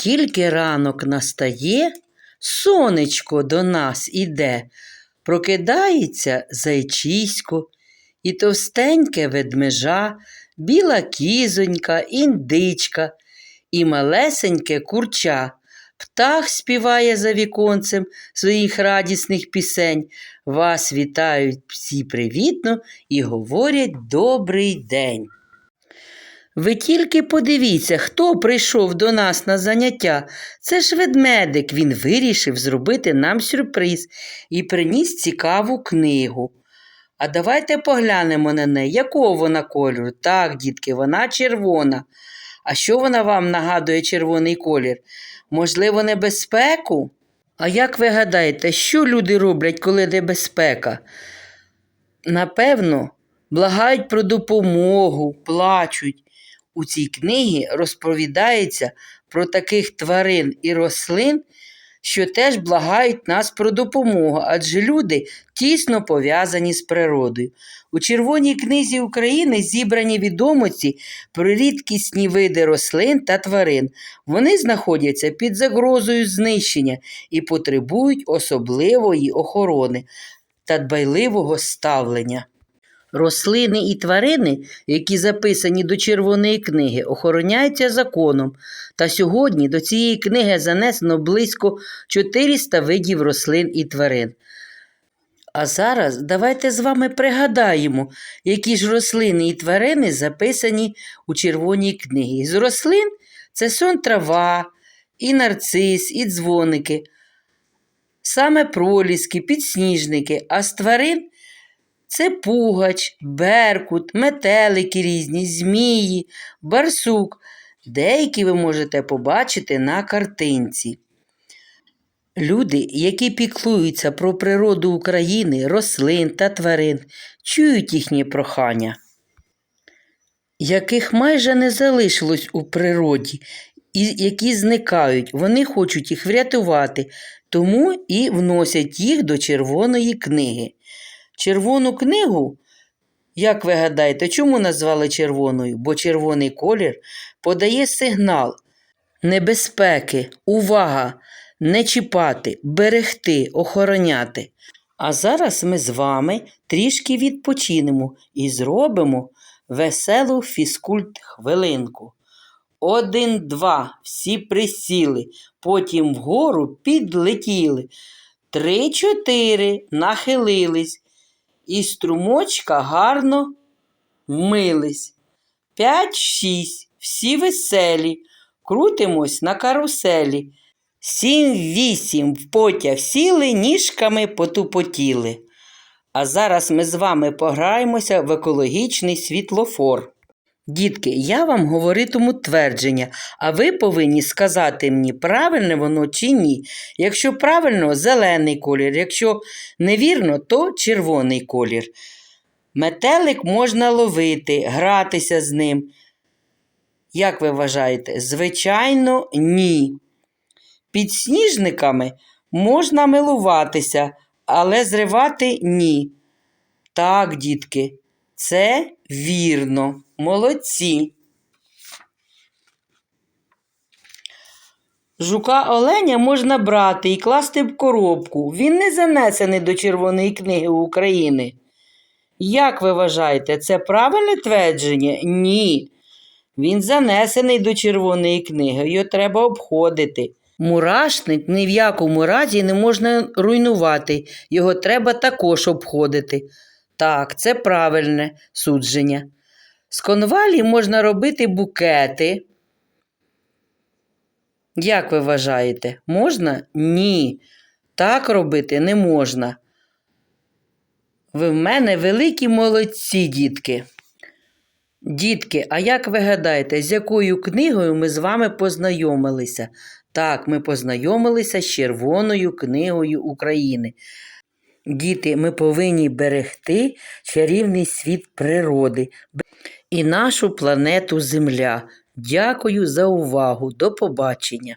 Тільки ранок настає, сонечко до нас іде, прокидається зайчисько, і товстеньке ведмежа, біла кізонька, індичка, і малесеньке курча. Птах співає за віконцем своїх радісних пісень. Вас вітають всі привітно і говорять добрий день. Ви тільки подивіться, хто прийшов до нас на заняття. Це ж ведмедик. Він вирішив зробити нам сюрприз і приніс цікаву книгу. А давайте поглянемо на неї, якого вона кольору. Так, дітки, вона червона. А що вона вам нагадує червоний колір? Можливо, небезпеку? А як ви гадаєте, що люди роблять, коли небезпека? Напевно, благають про допомогу, плачуть. У цій книгі розповідається про таких тварин і рослин, що теж благають нас про допомогу, адже люди тісно пов'язані з природою. У Червоній книзі України зібрані відомості про рідкісні види рослин та тварин. Вони знаходяться під загрозою знищення і потребують особливої охорони та дбайливого ставлення. Рослини і тварини, які записані до Червоної книги, охороняються законом, та сьогодні до цієї книги занесено близько 400 видів рослин і тварин. А зараз давайте з вами пригадаємо, які ж рослини і тварини записані у Червоній книгі. З рослин це сон трава, і нарцис, і дзвоники, саме проліски, підсніжники, а з тварин це пугач, беркут, метелики різні, змії, барсук. Деякі ви можете побачити на картинці. Люди, які піклуються про природу України, рослин та тварин, чують їхні прохання, яких майже не залишилось у природі, і які зникають, вони хочуть їх врятувати, тому і вносять їх до Червоної книги. Червону книгу, як ви гадаєте, чому назвали червоною? Бо червоний колір подає сигнал небезпеки, увага, не чіпати, берегти, охороняти. А зараз ми з вами трішки відпочинемо і зробимо веселу фізкульт хвилинку. Один, два, всі присіли, потім вгору підлетіли. Три, чотири нахилились, і струмочка гарно вмились. П'ять, шість, всі веселі, крутимось на каруселі. Сім, вісім в потяг сіли, ніжками потупотіли. А зараз ми з вами пограємося в екологічний світлофор. Дітки, я вам говоритиму твердження, а ви повинні сказати мені, правильне воно чи ні. Якщо правильно, зелений колір, якщо невірно, то червоний колір. Метелик можна ловити, гратися з ним. Як ви вважаєте? Звичайно, ні. Підсніжниками можна милуватися, але зривати ні. Так, дітки, це вірно. Молодці. Жука оленя можна брати і класти в коробку. Він не занесений до Червоної книги України. Як ви вважаєте, це правильне твердження? Ні. Він занесений до Червоної книги, його треба обходити. Мурашник ні в якому разі не можна руйнувати, його треба також обходити. Так, це правильне судження. З конвалі можна робити букети. Як ви вважаєте, можна? Ні. Так робити не можна. Ви в мене великі молодці, дітки. Дітки, а як ви гадаєте, з якою книгою ми з вами познайомилися? Так, ми познайомилися з Червоною книгою України. Діти, ми повинні берегти чарівний світ природи і нашу планету Земля. Дякую за увагу. До побачення!